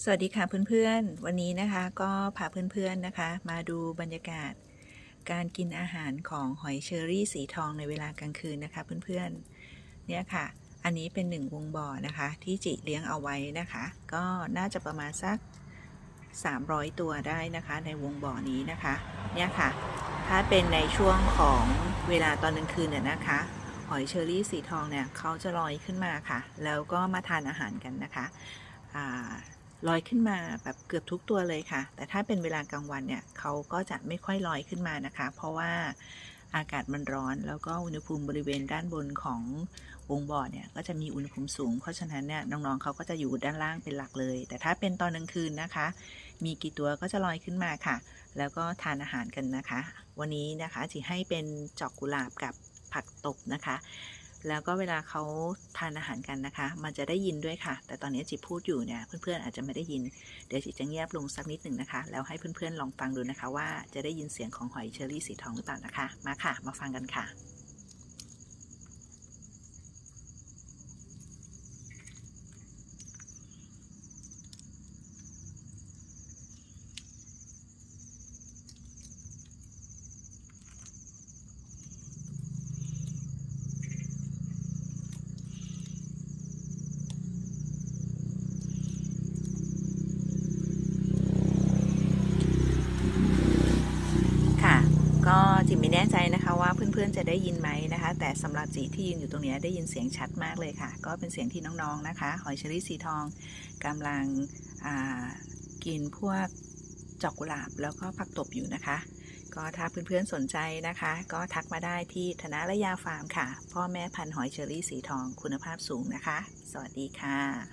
สวัสดีค่ะเพื่อนๆ วันนี้นะคะก็พาเพื่อนๆนะคะ มาดูบรรยากาศ การกินอาหารของหอยเชอรี่สีทองในเวลากลางคืนนะคะเพื่อนๆ เนี่ยค่ะ อันนี้เป็นหนึ่งวงบ่อนะคะ ที่จิเลี้ยงเอาไว้นะคะ ก็น่าจะประมาณสัก 300 ตัวได้นะคะในวงบ่อนี้นะคะ เนี่ยค่ะ ถ้าเป็นในช่วงของเวลาตอนกลางคืนเนี่ยนะคะ หอยเชอรี่สีทองเนี่ยเขาจะลอยขึ้นมาค่ะ แล้วก็มาทานอาหารกันนะคะอ่า ลอยขึ้นมาแบบเกือบทุกตัวเลยค่ะ แต่ถ้าเป็นเวลากลางวันเนี่ยเขาก็จะไม่ค่อยลอยขึ้นมานะคะ เพราะว่าอากาศมันร้อน แล้วก็อุณหภูมิบริเวณด้านบนของวงบ่อเนี่ยก็จะมีอุณหภูมิสูง เพราะฉะนั้นเนี่ยน้องๆเขาก็จะอยู่ด้านล่างเป็นหลักเลย แต่ถ้าเป็นตอนกลางคืนนะคะ มีกี่ตัวก็จะลอยขึ้นมาค่ะ แล้วก็ทานอาหารกันนะคะ วันนี้นะคะจิให้เป็นจอกกุหลาบกับผักตบนะคะ แล้วก็เวลาเขาทานอาหารกันนะคะ มันจะได้ยินด้วยค่ะ แต่ตอนนี้จิพูดอยู่เนี่ยเพื่อนๆอาจจะไม่ได้ยิน เดี๋ยวจิจะเงียบลงสักนิดหนึ่งนะคะ แล้วให้เพื่อนๆลองฟังดูนะคะ ว่าจะได้ยินเสียงของหอยเชอรี่สีทองหรือเปล่านะคะ มาค่ะ มาฟังกันค่ะค่ะ ก็จิไม่ แน่ใจนะคะว่าเพื่อนๆจะได้ยินไหมนะคะ แต่สำหรับจิที่ยืนอยู่ตรงนี้ได้ยินเสียงชัดมากเลยค่ะ ก็เป็นเสียงที่น้องๆนะคะ หอยเชอรี่สีทองกำลังกินพวกจอกกุหลาบแล้วก็ผักตบอยู่นะคะ ก็ถ้าเพื่อนๆสนใจนะคะ ก็ทักมาได้ที่ธนระยาฟาร์มค่ะ พ่อแม่พันหอยเชอรี่สีทองคุณภาพสูงนะคะ สวัสดีค่ะ